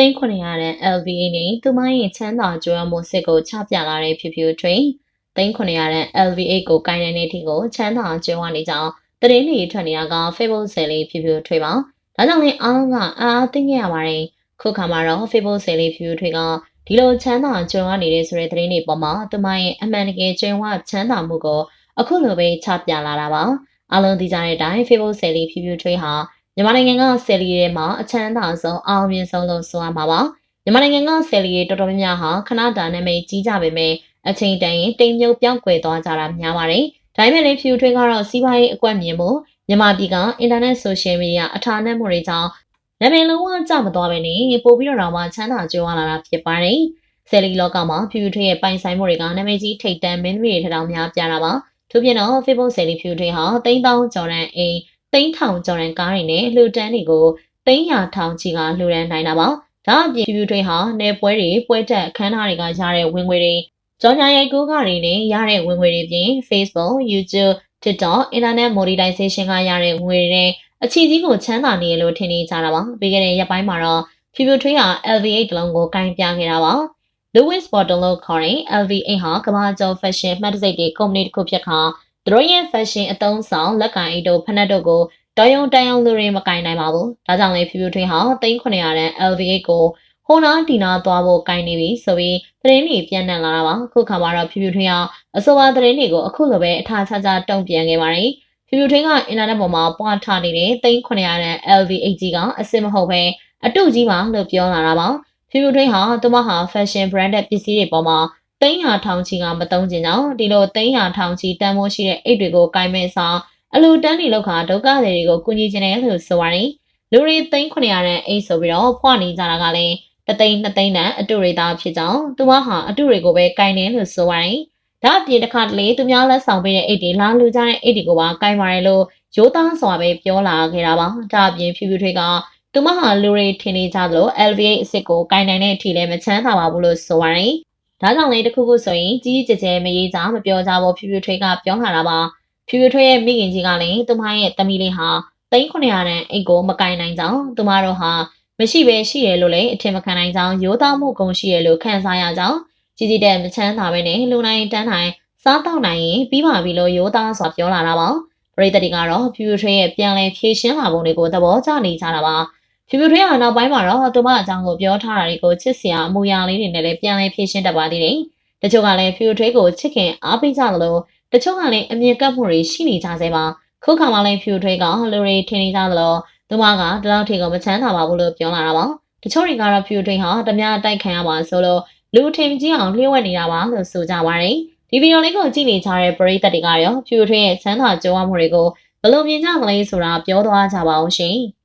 သိန်း900တဲ့ LVA နဲ့သူမရဲ့ချမ်းသာကြွယ်ဝမှုစစ်ကိုချပြလာတဲ့ဖြူဖြူထွေသိန်း900တဲ့ LVA ကိုကိုင်နေတဲ့ထိကိုချမ်းသာကြွယ်ဝနေကြောင်းတရင်တွေထွက်နေတာက Facebook ဆယ်လေးဖြူဖြူထွေပါဒါကြောင့်လည်းအားလုံးကအားအားသိခဲ့ရပါတယ်ခုခါမှာတော့ Facebook ဆယ်လေးဖြူဖြူထွေကဒီလိုချမ်းသာကြွယ်ဝနေတဲ့ဆိုတဲ့သတင်းတွေပေါ်မှာသူမရဲ့အမှန်တကယ်ကြွယ်ဝချမ်းသာမှုကိုအခုလိုပဲချပြလာတာပါအားလုံးသိကြတဲ့အတိုင်း Facebook ဆယ်လေးဖြူဖြူထွေဟာ မြန်မာနိုင်ငံကဆယ်လီတွေမှာအချမ်းသာဆုံးအောင်မြင်ဆုံးလို့ဆိုရမှာပါမြန်မာနိုင်ငံကဆယ်လီတွေတော်တော်များများဟာခဏတာနာမည်ကြီးကြပေမဲ့အချိန်တန်ရင်တိမ်မြုပ်ပြောင်းကွယ်သွားကြတာများပါတယ်ဒါပေမဲ့လည်းဖြူထွင်းကတော့စီးပွားရေးအကွက်မြင်မှုမြန်မာပြည်ကအင်တာနက်ဆိုရှယ်မီဒီယာအထာနဲ့မှုတွေကြောင့်နာမည်လုံးဝကျမသွားပဲနဲ့ပို့ပြီးတော့မှချမ်းသာကြွားလာတာဖြစ်ပါတယ်ဆယ်လီလောကမှာဖြူဖြူထွင်းရဲ့ပိုင်ဆိုင်မှုတွေကနာမည်ကြီးထိတ်တန့်မင်းတွေထထောင်များပြတာပါသူပြင်တော့ Facebook ဆယ်လီဖြူထွင်းဟာတိန်းတောင်းကျော်ရန်အိမ် သိန်းထောင်ကျော်ရန်ကားတွေနဲ့လှူဒန်းတွေကိုသိန်းရာထောင်ချီကလှူဒန်းနိုင်တာပါဒါအပြင်ဖြူဖြူထွေးဟာနေပွဲတွေပွဲတက်အခမ်းအနားတွေကရတဲ့ဝင်ငွေတွေကြော်ညာရိုက်ကူးကတွေနဲ့ရတဲ့ဝင်ငွေတွေပြင် Facebook, YouTube, TikTok, Internet Monetization ကရတဲ့ဝင်ငွေတွေနဲ့အချီကြီးကိုချမ်းသာနေလို့ထင်နေကြတာပါပြီးခဲ့တဲ့ရက်ပိုင်းမှာတော့ဖြူဖြူထွေးဟာ LV8 တလုံးကိုကင်ပြခဲ့တာပါ Louis Vuitton လို့ခေါ်တဲ့ LV8 ဟာကမ္ဘာကျော် fashion မှတ်တံဆိပ်တွေကုမ္ပဏီတစ်ခုဖြစ်ခါသူ တို့ရဲ့ fashion အသုံးဆောင်လက်ကန်အိတ်တို့ဖက်နက်တို့ကိုတော်ရုံတန်ရုံလူတွေမကင်နိုင်ပါဘူး။ဒါကြောင့်လေဖြူဖြူထွေးဟာ3900တန် LV8 ကိုဟိုနာဒီနာသွားဖို့ကင်နေပြီဆိုပြီးသတင်းတွေပြန့်နှံ့လာတာပါ။ခုခါမှာတော့ဖြူဖြူထွေးဟာအဆိုပါသတင်းတွေကိုအခုလိုပဲအထာချာချာတုံ့ပြန်ခဲ့ပါတယ်။ဖြူဖြူထွေးကအင်တာနက်ပေါ်မှာပွားထားနေတဲ့3900တန် LV8 ကြီးကအစ်စ်မဟုတ်ပဲအတုကြီးပါလို့ပြောလာတာပါ။ဖြူဖြူထွေးဟာသူမဟာ fashion branded ပစ္စည်းတွေပေါ်မှာ သိန်းရာထောင်ချီကမတုံးကျင်ကြောင်းဒီလိုသိန်းရာထောင်ချီတန်ဖိုးရှိတဲ့အိတ်တွေကိုကင်မဲ့ဆောင်အလူတန်းနေလောက်ခါဒုက္ခတွေကိုကူညီခြင်းနဲ့လို့ဆိုပါတယ်လူတွေသိန်း900နဲ့အိတ်ဆိုပြီးတော့ဖွာနေကြတာကလည်းတသိန်းနှစ်သိန်းနဲ့အတူတွေသားဖြစ်ကြောင်းသူမဟာအတူတွေကိုပဲကင်တယ်လို့ဆိုပါတယ်ဒါအပြင်တစ်ခါတလေသူများလက်ဆောင်ပေးတဲ့အိတ်တွေလာလူကြတဲ့အိတ်တွေကိုပါကင်ပါတယ်လို့ရိုးသားစွာပဲပြောလာခဲ့တာပါဒါအပြင်ဖြူဖြူထွေးကသူမဟာလူတွေထင်နေကြသလို LVA အစ်စ်ကိုကင်နိုင်တဲ့အထိလည်းမချမ်းသာပါဘူးလို့ဆိုပါတယ် ဒါကြောင့်လည်းတခုခုဆိုရင်ကြီးကြီးကျယ်ကျယ်မရေးကြမပြောကြဘူးဖြူဖြူထွေးကပြောလာတာပါဖြူဖြူထွေးရဲ့မိခင်ကြီးကလည်းသူမရဲ့တမီလေးဟာ3900တန်အိတ်ကိုမကင်နိုင်ကြောင်းသူမတို့ဟာမရှိပဲရှိရလို့လည်းအထင်မခံနိုင်ကြောင်းရိုးသားမှုကုန်ရှိရလို့ခံစားရကြောင်းကြီးကြီးတဲ့မချမ်းသာပဲနဲ့လူနိုင်တန်းနိုင်စားတော့နိုင်ရင်ပြီးပါပြီလို့ရိုးသားစွာပြောလာတာပါပရိသတ်တွေကတော့ဖြူဖြူထွေးရဲ့ပြန်လည်ဖြည့်ရှင်းလာပုံတွေကိုသဘောကျနေကြတာပါ ဖြူဖြူထွေးကနောက်ပိုင်းမှာတော့သူမအကြောင်းကိုပြောထားတာတွေကိုချစ်စရာအမူအရာလေးတွေနဲ့လည်းပြန်လည်ဖြည့်ရှင်းတတ်ပါသေးတယ်တချို့ကလည်းဖြူဖြူထွေးကိုချစ်ခင်အားပေးကြသလိုတချို့ကလည်းအမြင်ကပ်မှုတွေရှိနေကြသေးပါခုခါမှလည်းဖြူထွေးကလူတွေထင်နေကြသလိုသူမကတလောက်ထိကမချမ်းသာပါဘူးလို့ပြောလာတာပါတချို့တွေကတော့ဖြူထွေးဟာတမများတိုက်ခံရပါဆိုလို့လူထင်ကြီးအောင်လျှို့ဝှက်နေတာပါလို့ဆိုကြပါတယ်ဒီဗီဒီယိုလေးကိုကြည့်နေကြတဲ့ပရိသတ်တွေကရောဖြူထွေးရဲ့ချမ်းသာကြွားမှုတွေကိုဘယ်လိုမြင်ကြမလဲဆိုတာပြောသွားကြပါအောင်ရှင်။